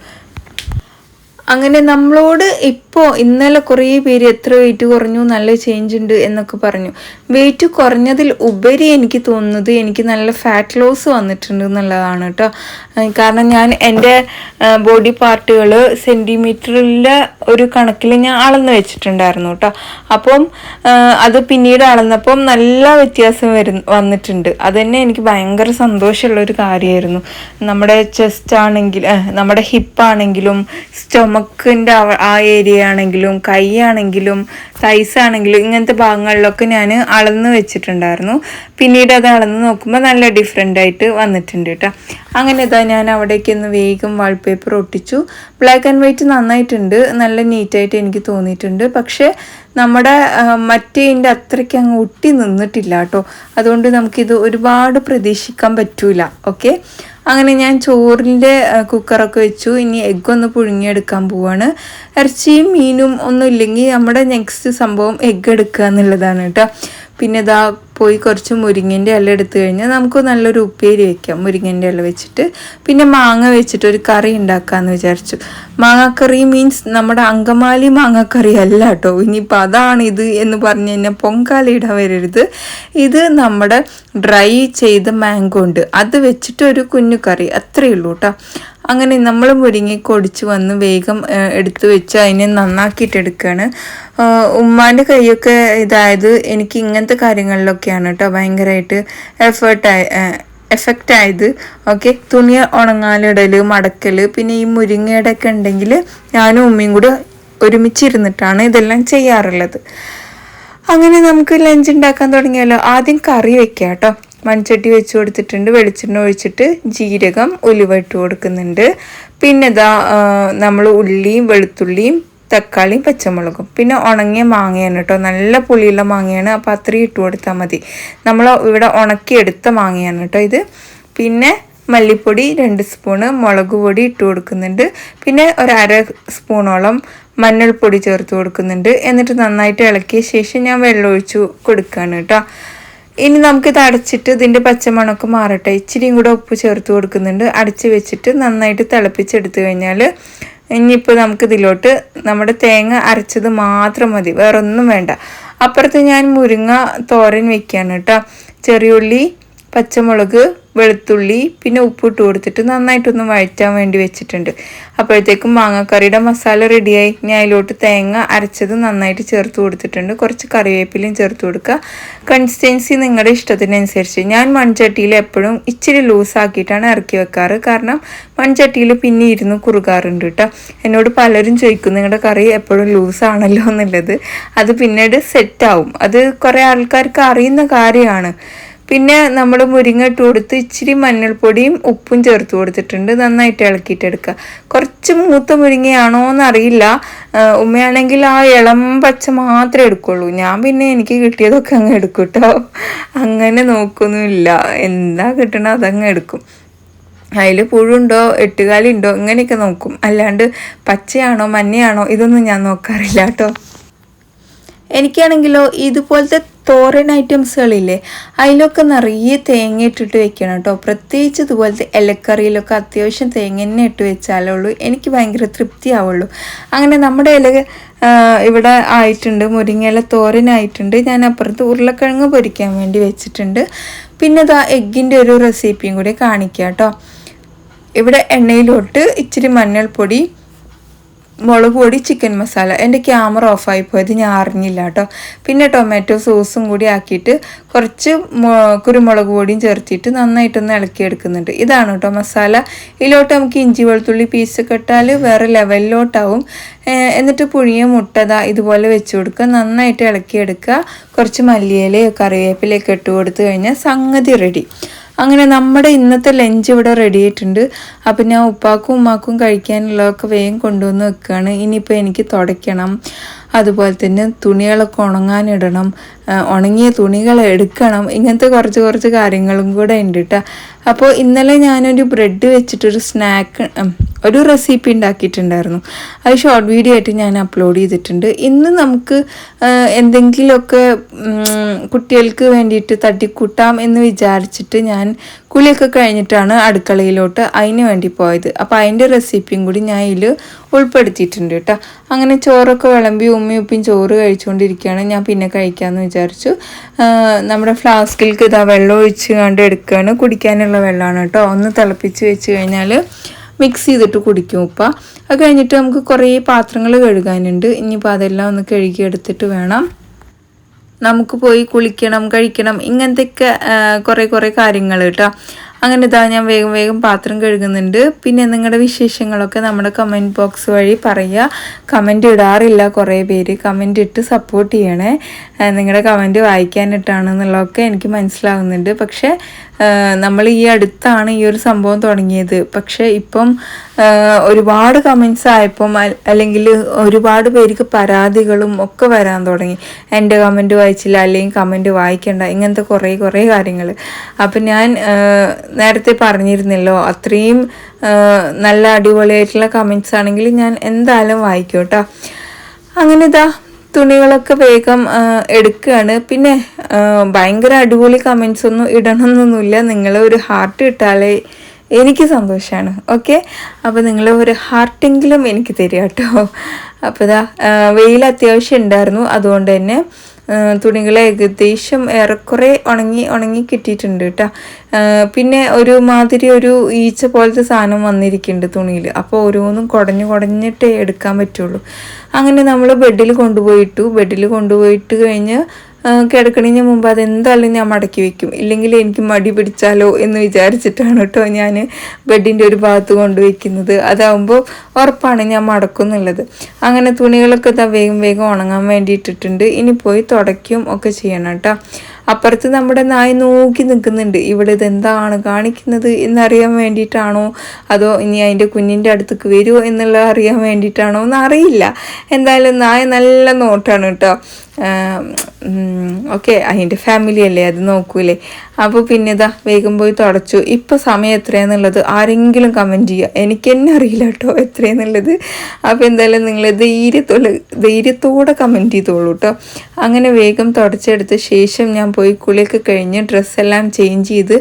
അങ്ങനെ നമ്മളോട് ഇപ്പോൾ ഇന്നലെ കുറേ പേര് എത്ര വെയിറ്റ് കുറഞ്ഞു നല്ല ചേഞ്ച് ഉണ്ട് എന്നൊക്കെ പറഞ്ഞു. വെയിറ്റ് കുറഞ്ഞതിൽ ഉപരി എനിക്ക് തോന്നുന്നത് എനിക്ക് നല്ല ഫാറ്റ് ലോസ് വന്നിട്ടുണ്ട് എന്നുള്ളതാണ് കേട്ടോ. കാരണം ഞാൻ എന്റെ ബോഡി പാർട്ടുകൾ സെന്റിമീറ്ററിലെ ഒരു കണക്കിൽ ഞാൻ അളന്ന് വെച്ചിട്ടുണ്ടായിരുന്നു കേട്ടോ. അപ്പം അത് പിന്നീട് അളന്നപ്പം നല്ല വ്യത്യാസം വരു വന്നിട്ടുണ്ട്. അത് തന്നെ എനിക്ക് ഭയങ്കര സന്തോഷമുള്ള ഒരു കാര്യമായിരുന്നു. നമ്മുടെ ചെസ്റ്റ് ആണെങ്കിൽ നമ്മുടെ ഹിപ്പാണെങ്കിലും സ്റ്റൊമക്കിന്റെ ആ ഏരിയ ആണെങ്കിലും കൈ ആണെങ്കിലും സൈസ് ആണെങ്കിലും ഇങ്ങനത്തെ ഭാഗങ്ങളിലൊക്കെ ഞാൻ അളന്ന് വെച്ചിട്ടുണ്ടായിരുന്നു. പിന്നീട് അത് അളന്ന് നോക്കുമ്പോൾ നല്ല ഡിഫറെന്റ് ആയിട്ട് വന്നിട്ടുണ്ട് കേട്ടോ അങ്ങനെ ഇതാ ഞാൻ അവിടേക്ക് ഒന്ന് വേഗം വാൾപേപ്പർ ഒട്ടിച്ചു. ബ്ലാക്ക് ആൻഡ് വൈറ്റ് നന്നായിട്ടുണ്ട്. നല്ല നീറ്റായിട്ട് എനിക്ക് തോന്നിയിട്ടുണ്ട്. പക്ഷേ നമ്മുടെ മറ്റേതിന്റെ അത്രയ്ക്ക് അങ്ങ് ഒട്ടി നിന്നിട്ടില്ല കേട്ടോ അതുകൊണ്ട് നമുക്കിത് ഒരുപാട് പ്രതീക്ഷിക്കാൻ പറ്റൂല. ഓക്കെ അങ്ങനെ ഞാൻ ചോറിന്റെ കുക്കറൊക്കെ വെച്ചു. ഇനി എഗ്ഗ് ഒന്ന് പുഴുങ്ങിയെടുക്കാൻ പോവാണ്. ഇറച്ചിയും മീനും ഒന്നും ഇല്ലെങ്കിൽ നമ്മുടെ നെക്സ്റ്റ് സംഭവം എഗ്ഗ് എടുക്കുക എന്നുള്ളതാണ് കേട്ടോ. പിന്നെ ഇതാ പോയി കുറച്ച് മുരിങ്ങന്റെ ഇല എടുത്തു കഴിഞ്ഞാൽ നമുക്ക് നല്ലൊരു ഉപ്പേരി വെക്കാം. മുരിങ്ങന്റെ ഇല വെച്ചിട്ട്. പിന്നെ മാങ്ങ വെച്ചിട്ട് ഒരു കറി ഉണ്ടാക്കാമെന്ന് വിചാരിച്ചു. മാങ്ങാക്കറി മീൻസ് നമ്മുടെ അങ്കമാലി മാങ്ങാക്കറി അല്ല കേട്ടോ ഇനിയിപ്പോൾ അതാണ് ഇത് എന്ന് പറഞ്ഞു കഴിഞ്ഞാൽ പൊങ്കാലയിടാൻ വരരുത്. ഇത് നമ്മുടെ ഡ്രൈ ചെയ്ത മാങ്കോ ഉണ്ട്. അത് വെച്ചിട്ട് ഒരു കുഞ്ഞു കറി. അത്രയേ ഉള്ളൂ കേട്ടോ അങ്ങനെ നമ്മൾ മുരിങ്ങയ്ക്ക് ഒടിച്ച് വന്ന് വേഗം എടുത്തു എടുത്ത് വെച്ച് അതിനെ നന്നാക്കിയിട്ട് എടുക്കുകയാണ് ഉമ്മാന്റെ കൈയൊക്കെ ഇതായത് എനിക്ക് ഇങ്ങനത്തെ കാര്യങ്ങളിലൊക്കെയാണ് കേട്ടോ ഭയങ്കരമായിട്ട് എഫേർട്ടായി എഫക്റ്റ് ആയത്. ഓക്കെ തുണി ഉണങ്ങാനിടൽ മടക്കൽ പിന്നെ ഈ മുരിങ്ങയുടെ ഒക്കെ ഉണ്ടെങ്കിൽ ഞാനും ഉമ്മയും കൂടി ഒരുമിച്ചിരുന്നിട്ടാണ് ഇതെല്ലാം ചെയ്യാറുള്ളത്. അങ്ങനെ നമുക്ക് ലഞ്ച് ഉണ്ടാക്കാൻ തുടങ്ങിയാലോ? ആദ്യം കറി വെക്കാം കേട്ടോ മൺചട്ടി വെച്ച് കൊടുത്തിട്ടുണ്ട്. വെളിച്ചെണ്ണ ഒഴിച്ചിട്ട് ജീരകം ഉലുവ ഇട്ട് കൊടുക്കുന്നുണ്ട്. പിന്നെ ഇതാ നമ്മൾ ഉള്ളിയും വെളുത്തുള്ളിയും തക്കാളിയും പച്ചമുളകും. പിന്നെ ഉണങ്ങിയ മാങ്ങയാണ് കേട്ടോ നല്ല പുളിയുള്ള മാങ്ങയാണ്. അപ്പോൾ അത്രയും ഇട്ട് കൊടുത്താൽ മതി. നമ്മൾ ഇവിടെ ഉണക്കിയെടുത്ത മാങ്ങയാണ് കേട്ടോ ഇത്. പിന്നെ മല്ലിപ്പൊടി രണ്ട് സ്പൂണ് മുളക് പൊടി ഇട്ട് കൊടുക്കുന്നുണ്ട്. പിന്നെ ഒരു അര സ്പൂണോളം മഞ്ഞൾപ്പൊടി ചേർത്ത് കൊടുക്കുന്നുണ്ട്. എന്നിട്ട് നന്നായിട്ട് ഇളക്കിയ ശേഷം ഞാൻ വെള്ളം ഒഴിച്ചു കൊടുക്കുകയാണ് കേട്ടോ ഇനി നമുക്കിത് അടച്ചിട്ട് ഇതിന്റെ പച്ചമണമൊക്കെ മാറട്ടെ. ഇച്ചിരിയും കൂടെ ഉപ്പ് ചേർത്ത് കൊടുക്കുന്നുണ്ട്. അടച്ച് വെച്ചിട്ട് നന്നായിട്ട് തിളപ്പിച്ചെടുത്തു കഴിഞ്ഞാൽ ഇനിയിപ്പോൾ നമുക്ക് ഇതിലോട്ട് നമ്മുടെ തേങ്ങ അരച്ചത് മാത്രം മതി. വേറെ ഒന്നും വേണ്ട. അപ്പുറത്ത് ഞാൻ മുരിങ്ങ തോരൻ വെക്കുകയാണ് കേട്ടോ. ചെറിയുള്ളി പച്ചമുളക് വെളുത്തുള്ളി പിന്നെ ഉപ്പിട്ട് കൊടുത്തിട്ട് നന്നായിട്ടൊന്ന് വഴറ്റാൻ വേണ്ടി വെച്ചിട്ടുണ്ട്. അപ്പോഴത്തേക്കും മാങ്ങാക്കറിയുടെ മസാല റെഡിയായി ഞാൻ അതിലോട്ട് തേങ്ങ അരച്ചത് നന്നായിട്ട് ചേർത്ത് കൊടുത്തിട്ടുണ്ട്. കുറച്ച് കറിവേപ്പിലയും ചേർത്ത് കൊടുക്കുക. കൺസിസ്റ്റൻസി നിങ്ങളുടെ ഇഷ്ടത്തിനനുസരിച്ച്. ഞാൻ മൺചട്ടിയിൽ എപ്പോഴും ഇച്ചിരി ലൂസാക്കിയിട്ടാണ് ഇറക്കി വെക്കാറ്. കാരണം മൺചട്ടിയിൽ പിന്നെ ഇരുന്ന് കുറുകാറുണ്ട് കേട്ടോ. എന്നോട് പലരും ചോദിക്കും നിങ്ങളുടെ കറി എപ്പോഴും ലൂസാണല്ലോ എന്നുള്ളത്. അത് പിന്നീട് സെറ്റാവും അത് കുറേ ആൾക്കാർക്ക് അറിയുന്ന കാര്യമാണ്. പിന്നെ നമ്മൾ മുരിങ്ങ ഇട്ട് കൊടുത്ത് ഇച്ചിരി മഞ്ഞൾപ്പൊടിയും ഉപ്പും ചേർത്ത് കൊടുത്തിട്ടുണ്ട്. നന്നായിട്ട് ഇളക്കിയിട്ടെടുക്കുക. കുറച്ച് മൂത്ത മുരിങ്ങയാണോ എന്നറിയില്ല ഉമ്മയാണെങ്കിൽ ആ ഇളം പച്ച മാത്രമേ എടുക്കുള്ളൂ. ഞാൻ പിന്നെ എനിക്ക് കിട്ടിയതൊക്കെ അങ്ങ് എടുക്കും കേട്ടോ അങ്ങനെ നോക്കൊന്നുമില്ല. എന്താ കിട്ടണോ അതങ്ങ് എടുക്കും. അതിൽ പുഴുണ്ടോ എട്ടുകാലുണ്ടോ ഇങ്ങനെയൊക്കെ നോക്കും. അല്ലാണ്ട് പച്ചയാണോ മഞ്ഞയാണോ ഇതൊന്നും ഞാൻ നോക്കാറില്ല കേട്ടോ. എനിക്കാണെങ്കിലോ ഇതുപോലത്തെ തോരൻ ഐറ്റംസുകളില്ലേ അതിലൊക്കെ നിറയെ തേങ്ങ ഇട്ടിട്ട് വെക്കണം കേട്ടോ. പ്രത്യേകിച്ച് ഇതുപോലത്തെ ഇലക്കറിയിലൊക്കെ അത്യാവശ്യം തേങ്ങ തന്നെ ഇട്ട് വെച്ചാലേ ഉള്ളൂ. എനിക്ക് ഭയങ്കര തൃപ്തിയാവുള്ളൂ. അങ്ങനെ നമ്മുടെ ഇല ഇവിടെ ആയിട്ടുണ്ട്. മുരിങ്ങയില തോരനായിട്ടുണ്ട് ഞാൻ അപ്പുറത്ത് ഉരുളക്കിഴങ്ങ് പൊരിക്കാൻ വേണ്ടി വെച്ചിട്ടുണ്ട്. പിന്നെ ഇതാ എഗ്ഗിന്റെ ഒരു റെസിപ്പിയും കൂടി കാണിക്കാം കേട്ടോ. ഇവിടെ എണ്ണയിലോട്ട് ഇച്ചിരി മഞ്ഞൾപ്പൊടി മുളക് പൊടി ചിക്കൻ മസാല എന്റെ ക്യാമറ ഓഫായി പോയത് ഞാൻ അറിഞ്ഞില്ല കേട്ടോ പിന്നെ ടൊമാറ്റോ സോസും കൂടി ആക്കിയിട്ട് കുറച്ച് കുരുമുളക് പൊടിയും ചേർത്തിട്ട് നന്നായിട്ടൊന്ന് ഇളക്കി എടുക്കുന്നുണ്ട് ഇതാണ് കേട്ടോ മസാല ഇതിലോട്ട് നമുക്ക് ഇഞ്ചി വെളുത്തുള്ളി പീസൊക്കെ ഇട്ടാൽ വേറെ ലെവലിലോട്ടാവും എന്നിട്ട് പുഴിയ മുട്ടത ഇതുപോലെ വെച്ച് കൊടുക്കുക. നന്നായിട്ട് ഇളക്കിയെടുക്കുക. കുറച്ച് മല്ലിയിലയോ കറിവേപ്പിലയൊക്കെ ഇട്ട് കൊടുത്തു കഴിഞ്ഞാൽ സംഗതി റെഡി അങ്ങനെ നമ്മുടെ ഇന്നത്തെ ലഞ്ച് ഇവിടെ റെഡി ആയിട്ടുണ്ട്. അപ്പം ഞാൻ ഉപ്പാക്കും ഉമ്മാക്കും കഴിക്കാനുള്ളതൊക്കെ വേഗം കൊണ്ടുവന്ന് വെക്കുകയാണ് ഇനിയിപ്പോൾ എനിക്ക് തുടയ്ക്കണം. അതുപോലെ തന്നെ തുണികളൊക്കെ ഉണങ്ങാനിടണം. ഉണങ്ങിയ തുണികൾ എടുക്കണം. ഇങ്ങനത്തെ കുറച്ച് കുറച്ച് കാര്യങ്ങളും കൂടെ ഉണ്ട് കേട്ടോ അപ്പോൾ ഇന്നലെ ഞാനൊരു ബ്രെഡ് വെച്ചിട്ടൊരു സ്നാക്ക് ഒരു റെസിപ്പി ഉണ്ടാക്കിയിട്ടുണ്ടായിരുന്നു. അത് ഷോർട്ട് വീഡിയോ ആയിട്ട് ഞാൻ അപ്ലോഡ് ചെയ്തിട്ടുണ്ട്. ഇന്ന് നമുക്ക് എന്തെങ്കിലുമൊക്കെ കുട്ടികൾക്ക് വേണ്ടിയിട്ട് തട്ടിക്കൂട്ടാം എന്ന് വിചാരിച്ചിട്ട് ഞാൻ കുളിയൊക്കെ കഴിഞ്ഞിട്ടാണ് അടുക്കളയിലോട്ട് അതിന് വേണ്ടി പോയത്. അപ്പോൾ അതിന്റെ റെസിപ്പിയും കൂടി ഞാൻ ഇതിൽ ഉൾപ്പെടുത്തിയിട്ടുണ്ട് കേട്ടോ അങ്ങനെ ചോറൊക്കെ വിളമ്പി ഉമ്മയും ഉപ്പയും ചോറ് കഴിച്ചുകൊണ്ടിരിക്കുകയാണ്. ഞാൻ പിന്നെ കഴിക്കാമെന്ന് വിചാരിച്ചു ആ, നമ്മുടെ ഫ്ലാസ്കിലേക്ക് ഇതാ വെള്ളം ഒഴിച്ച് കണ്ട് എടുക്കുകയാണ് കുടിക്കാനുള്ള വെള്ളമാണ് കേട്ടോ. ഒന്ന് തിളപ്പിച്ച് വെച്ച് കഴിഞ്ഞാൽ മിക്സ് ചെയ്തിട്ട് കുടിക്കും ഉപ്പ. അത് കഴിഞ്ഞിട്ട് നമുക്ക് കുറേ പാത്രങ്ങൾ കഴുകാനുണ്ട്. ഇനിയിപ്പോൾ അതെല്ലാം ഒന്ന് കഴുകിയെടുത്തിട്ട് വേണം. നമുക്ക് പോയി കുളിക്കണം കഴിക്കണം ഇങ്ങനത്തെയൊക്കെ കുറേ കുറേ കാര്യങ്ങൾ കേട്ടോ. അങ്ങനെ ഇതാ ഞാൻ വേഗം വേഗം പാത്രം കഴുകുന്നുണ്ട്. പിന്നെ നിങ്ങളുടെ വിശേഷങ്ങളൊക്കെ നമ്മുടെ കമന്റ് ബോക്സ് വഴി പറയുക. കമന്റ് ഇടാറില്ല കുറേ പേര്. കമന്റ് ഇട്ട് സപ്പോർട്ട് ചെയ്യണേ. നിങ്ങളുടെ കമന്റ് വായിക്കാനിട്ടാണെന്നുള്ളതൊക്കെ എനിക്ക് മനസ്സിലാവുന്നുണ്ട്. പക്ഷേ നമ്മൾ ഈ അടുത്താണ് ഈ ഒരു സംഭവം തുടങ്ങിയത്. പക്ഷേ ഇപ്പം ഒരുപാട് കമൻസ് ആയപ്പം അല്ലെങ്കിൽ ഒരുപാട് പേർക്ക് പരാതികളും ഒക്കെ വരാൻ തുടങ്ങി. എന്റെ കമന്റ് വായിച്ചില്ല അല്ലെങ്കിൽ കമന്റ് വായിക്കണ്ട ഇങ്ങനത്തെ കുറേ കുറേ കാര്യങ്ങൾ. അപ്പം ഞാൻ നേരത്തെ പറഞ്ഞിരുന്നല്ലോ അത്രയും നല്ല അടിപൊളിയായിട്ടുള്ള കമൻസ് ആണെങ്കിൽ ഞാൻ എന്തായാലും വായിക്കും കേട്ടോ അങ്ങനെ ഇതാ തുണികളൊക്കെ വേഗം എടുക്കുകയാണ് പിന്നെ ഭയങ്കര അടിപൊളി കമൻസ് ഒന്നും ഇടണമെന്നൊന്നുമില്ല നിങ്ങൾ ഒരു ഹാർട്ട് ഇട്ടാലേ എനിക്ക് സന്തോഷമാണ് ഓക്കെ അപ്പോൾ നിങ്ങൾ ഒരു ഹാർട്ടെങ്കിലും എനിക്ക് തരിക കേട്ടോ. അപ്പോൾ ഇതാ വെയിൽ അത്യാവശ്യം ഉണ്ടായിരുന്നു. അതുകൊണ്ട് തന്നെ തുണികൾ ഏകദേശം ഏറെക്കുറെ ഉണങ്ങി ഉണങ്ങി കിട്ടിയിട്ടുണ്ട് കേട്ടോ. പിന്നെ ഒരു മാതിരി ഒരു ഈച്ച പോലത്തെ സാധനം വന്നിരിക്കുന്നുണ്ട് തുണിയിൽ അപ്പോൾ ഓരോന്നും കുടഞ്ഞു കുടഞ്ഞിട്ടേ എടുക്കാൻ പറ്റുള്ളൂ. അങ്ങനെ നമ്മൾ ബെഡിൽ കൊണ്ടുപോയിട്ടു ബെഡിൽ കൊണ്ടുപോയിട്ട് കഴിഞ്ഞ് കിടക്കണതിന് മുമ്പ് അതെന്തായാലും ഞാൻ മടക്കി വെക്കും. ഇല്ലെങ്കിൽ എനിക്ക് മടി പിടിച്ചാലോ എന്ന് വിചാരിച്ചിട്ടാണ് കേട്ടോ ഞാൻ ബെഡിന്റെ ഒരു ഭാഗത്ത് കൊണ്ടുവയ്ക്കുന്നത് അതാവുമ്പോൾ ഉറപ്പാണ് ഞാൻ മടക്കും എന്നുള്ളത് അങ്ങനെ തുണികളൊക്കെ വേഗം വേഗം ഉണങ്ങാൻ വേണ്ടിയിട്ടിട്ടുണ്ട്. ഇനി പോയി തുടയ്ക്കും ഒക്കെ ചെയ്യണം കേട്ടോ. അപ്പുറത്ത് നമ്മുടെ നായ നോക്കി നിൽക്കുന്നുണ്ട്. ഇവിടെ ഇതെന്താണ് കാണിക്കുന്നത് എന്നറിയാൻ വേണ്ടിയിട്ടാണോ? അതോ ഇനി അതിന്റെ കുഞ്ഞിന്റെ അടുത്തേക്ക് വരുമോ എന്നുള്ളത് അറിയാൻ വേണ്ടിയിട്ടാണോ എന്നറിയില്ല. എന്തായാലും നായ നല്ല നോട്ടാണ് കേട്ടോ. ഓക്കെ അതിന്റെ ഫാമിലി അല്ലേ അത് നോക്കൂലേ. അപ്പോൾ പിന്നെ ഇതാ വേഗം പോയി തുടച്ചു. ഇപ്പോൾ സമയം എത്രയാന്നുള്ളത് ആരെങ്കിലും കമന്റ് ചെയ്യുക. എനിക്ക് തന്നെ അറിയില്ല കേട്ടോ എത്രയെന്നുള്ളത്. അപ്പോൾ എന്തായാലും നിങ്ങൾ ധൈര്യത്തോടെ ധൈര്യത്തോടെ കമന്റ് ചെയ്തോളൂ കേട്ടോ അങ്ങനെ വേഗം തുടച്ചെടുത്ത ശേഷം ഞാൻ പോയി കുളിയൊക്കെ കഴിഞ്ഞ് ഡ്രസ്സെല്ലാം ചേഞ്ച് ചെയ്ത്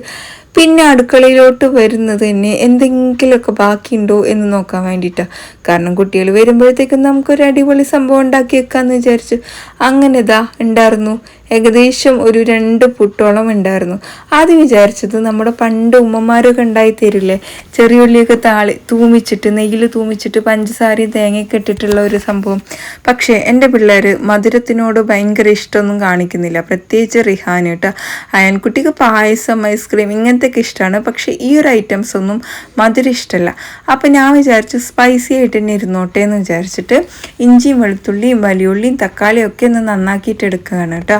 പിന്നെ അടുക്കളയിലോട്ട് വരുന്നത് തന്നെ എന്തെങ്കിലുമൊക്കെ ബാക്കിയുണ്ടോ എന്ന് നോക്കാൻ വേണ്ടിയിട്ടാണ് കാരണം കുട്ടികൾ വരുമ്പോഴത്തേക്കും നമുക്കൊരു അടിപൊളി സംഭവം ഉണ്ടാക്കി വെക്കാമെന്ന് വിചാരിച്ചു അങ്ങനെ ഇതാ ഉണ്ടായിരുന്നു ഏകദേശം ഒരു രണ്ട് പുട്ടോളം ഉണ്ടായിരുന്നു. ആദ്യം വിചാരിച്ചത് നമ്മുടെ പണ്ട് ഉമ്മമാരൊക്കെ ഉണ്ടായി തരില്ലേ ചെറിയ ഉള്ളിയൊക്കെ താളി തൂമിച്ചിട്ട് നെയ്യിൽ തൂമിച്ചിട്ട് പഞ്ചസാരയും തേങ്ങയൊക്കെ ഇട്ടിട്ടുള്ള ഒരു സംഭവം. പക്ഷേ എന്റെ പിള്ളേർ മധുരത്തിനോട് ഭയങ്കര ഇഷ്ടമൊന്നും കാണിക്കുന്നില്ല. പ്രത്യേകിച്ച് റിഹാൻ കേട്ടോ. അയൻകുട്ടിക്ക് പായസം ഐസ്ക്രീം ഇങ്ങനത്തെയൊക്കെ ഇഷ്ടമാണ്. പക്ഷേ ഈ ഒരു ഐറ്റംസ് ഒന്നും മധുരം ഇഷ്ടമല്ല. അപ്പം ഞാൻ വിചാരിച്ചു സ്പൈസി ആയിട്ട് തന്നെ ഇരുന്നോട്ടെ എന്ന് വിചാരിച്ചിട്ട് ഇഞ്ചിയും വെളുത്തുള്ളിയും വലിയുള്ളിയും തക്കാളിയും ഒക്കെ ഒന്ന് നന്നാക്കിയിട്ട് എടുക്കുകയാണ് കേട്ടോ.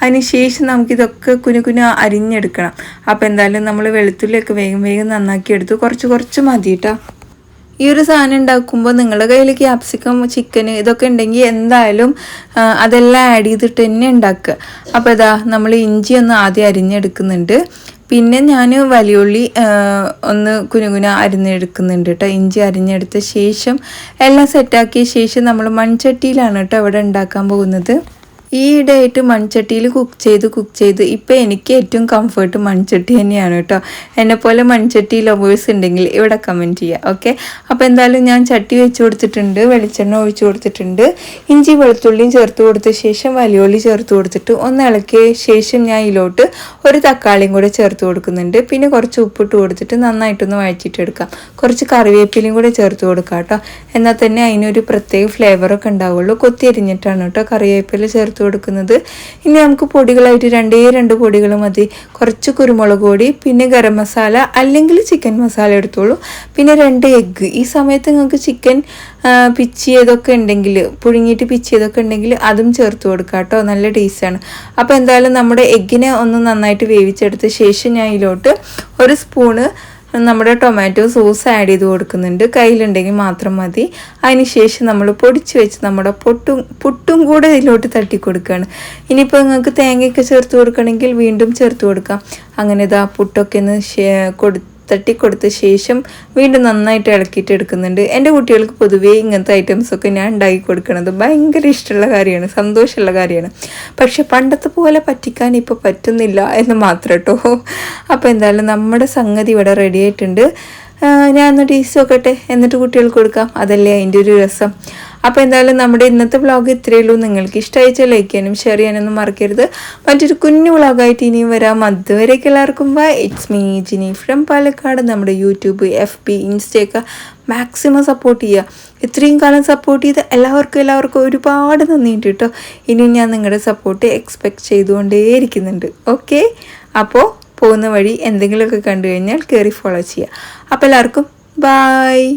അതിന് ശേഷം നമുക്കിതൊക്കെ കുനു കുനു അരിഞ്ഞെടുക്കണം. അപ്പോൾ എന്തായാലും നമ്മൾ വെളുത്തുള്ളിയൊക്കെ വേഗം വേഗം നന്നാക്കി എടുത്തു കുറച്ച് കുറച്ച് മതി കേട്ടോ ഈ ഒരു സാധനം ഉണ്ടാക്കുമ്പോൾ നിങ്ങളുടെ കയ്യിൽ ക്യാപ്സിക്കം ചിക്കൻ ഇതൊക്കെ ഉണ്ടെങ്കിൽ എന്തായാലും അതെല്ലാം ആഡ് ചെയ്തിട്ട് തന്നെ ഉണ്ടാക്കുക. അപ്പോൾ ഇതാ നമ്മൾ ഇഞ്ചി ഒന്ന് ആദ്യം അരിഞ്ഞെടുക്കുന്നുണ്ട്. പിന്നെ ഞാൻ വലിയുള്ളി ഒന്ന് കുനുകുന അരിഞ്ഞെടുക്കുന്നുണ്ട് കേട്ടോ ഇഞ്ചി അരിഞ്ഞെടുത്ത ശേഷം എല്ലാം സെറ്റാക്കിയ ശേഷം നമ്മൾ മൺചട്ടിയിലാണ് കേട്ടോ ഇവിടെ ഉണ്ടാക്കാൻ പോകുന്നത്. ഈയിടെയായിട്ട് മൺചട്ടിയിൽ കുക്ക് ചെയ്ത് കുക്ക് ചെയ്ത് ഇപ്പം എനിക്ക് ഏറ്റവും കംഫർട്ട് മൺചട്ടി തന്നെയാണ് കേട്ടോ. എന്നെപ്പോലെ മൺചട്ടി ലവേഴ്സ് ഉണ്ടെങ്കിൽ ഇവിടെ കമന്റ് ചെയ്യുക ഓക്കെ അപ്പോൾ എന്തായാലും ഞാൻ ചട്ടി വെച്ച് കൊടുത്തിട്ടുണ്ട് വെളിച്ചെണ്ണ ഒഴിച്ചു കൊടുത്തിട്ടുണ്ട്. ഇഞ്ചി വെളുത്തുള്ളിയും ചേർത്ത് കൊടുത്ത ശേഷം വലിയുള്ളി ചേർത്ത് കൊടുത്തിട്ട് ഒന്ന് ഇളക്കിയ ശേഷം ഞാൻ ഇതിലോട്ട് ഒരു തക്കാളിയും കൂടെ ചേർത്ത് കൊടുക്കുന്നുണ്ട്. പിന്നെ കുറച്ച് ഉപ്പിട്ട് കൊടുത്തിട്ട് നന്നായിട്ടൊന്ന് വഴച്ചിട്ടെടുക്കാം കുറച്ച് കറിവേപ്പിലയും കൂടെ ചേർത്ത് കൊടുക്കാം കേട്ടോ. എന്നാൽ തന്നെ അതിനൊരു പ്രത്യേക ഫ്ലേവറൊക്കെ ഉണ്ടാവുള്ളൂ. കൊത്തിയരിഞ്ഞിട്ടാണ് കേട്ടോ കറിവേപ്പില ചേർത്ത് കൊടുക്കുന്നത്. ഇനി നമുക്ക് പൊടികളായിട്ട് രണ്ടേ രണ്ട് പൊടികൾ മതി. കുറച്ച് കുരുമുളക് പൊടി പിന്നെ ഗരം മസാല അല്ലെങ്കിൽ ചിക്കൻ മസാല എടുത്തോളൂ. പിന്നെ രണ്ട് എഗ്ഗ് ഈ സമയത്ത് നിങ്ങൾക്ക് ചിക്കൻ പിച്ചിയതൊക്കെ ഉണ്ടെങ്കിൽ പുഴുങ്ങിയിട്ട് പിച്ചിയതൊക്കെ ഉണ്ടെങ്കിൽ അതും ചേർത്ത് കൊടുക്കുക കേട്ടോ. നല്ല ടേസ്റ്റാണ് അപ്പോൾ എന്തായാലും നമ്മുടെ എഗ്ഗിനെ ഒന്ന് നന്നായിട്ട് വേവിച്ചെടുത്ത ശേഷം ഞാൻ ഇതിലോട്ട് ഒരു സ്പൂണ് നമ്മുടെ ടൊമാറ്റോ സോസ് ആഡ് ചെയ്ത് കൊടുക്കുന്നുണ്ട്. കയ്യിലുണ്ടെങ്കിൽ മാത്രം മതി. അതിന് ശേഷം നമ്മൾ പൊടിച്ച് വെച്ച് നമ്മുടെ പൊട്ടും പുട്ടും കൂടെ ഇതിലോട്ട് തട്ടി കൊടുക്കുകയാണ്. ഇനിയിപ്പോൾ നിങ്ങൾക്ക് തേങ്ങയൊക്കെ ചേർത്ത് കൊടുക്കണമെങ്കിൽ വീണ്ടും ചേർത്ത് കൊടുക്കാം. അങ്ങനെ ഇതാ പുട്ടൊക്കെ ഒന്ന് കൊടു തട്ടിക്കൊടുത്ത ശേഷം വീണ്ടും നന്നായിട്ട് ഇളക്കിയിട്ട് എടുക്കുന്നുണ്ട്. എന്റെ കുട്ടികൾക്ക് പൊതുവേ ഇങ്ങനത്തെ ഐറ്റംസ് ഒക്കെ ഞാൻ ഉണ്ടാക്കി കൊടുക്കുന്നത് ഭയങ്കര ഇഷ്ടമുള്ള കാര്യമാണ് സന്തോഷമുള്ള കാര്യമാണ്. പക്ഷെ പണ്ടത്തെ പോലെ പറ്റിക്കാൻ ഇപ്പോൾ പറ്റുന്നില്ല എന്ന് മാത്രം കേട്ടോ. അപ്പോൾ എന്തായാലും നമ്മുടെ സംഗതി ഇവിടെ റെഡി ആയിട്ടുണ്ട്. ഞാൻ ഒന്ന് ടേസ്റ്റ് നോക്കട്ടെ എന്നിട്ട് കുട്ടികൾക്ക് കൊടുക്കാം. അതല്ലേ അതിന്റെ ഒരു രസം. അപ്പോൾ എന്തായാലും നമ്മുടെ ഇന്നത്തെ വ്ളോഗ് ഇത്രയേ ഉള്ളൂ. നിങ്ങൾക്ക് ഇഷ്ടമായിച്ച ലൈക്ക് ചെയ്യാനും ഷെയർ ചെയ്യാനൊന്നും മറക്കരുത്. മറ്റൊരു കുഞ്ഞു വ്ളോഗായിട്ട് ഇനിയും വരാം. അതുവരേക്ക് എല്ലാവർക്കും bye it's me Jini from Palakkad. നമ്മുടെ യൂട്യൂബ് എഫ് ബി ഇൻസ്റ്റയൊക്കെ മാക്സിമം സപ്പോർട്ട് ചെയ്യുക. ഇത്രയും കാലം സപ്പോർട്ട് ചെയ്ത് എല്ലാവർക്കും എല്ലാവർക്കും ഒരുപാട് നന്ദിയുണ്ട് കേട്ടോ. ഇനിയും ഞാൻ നിങ്ങളുടെ സപ്പോർട്ട് എക്സ്പെക്ട് ചെയ്തുകൊണ്ടേയിരിക്കുന്നുണ്ട്. ഓക്കെ അപ്പോൾ പോകുന്ന വഴി എന്തെങ്കിലുമൊക്കെ കണ്ടു കഴിഞ്ഞാൽ കയറി ഫോളോ ചെയ്യുക. അപ്പോൾ എല്ലാവർക്കും ബായ്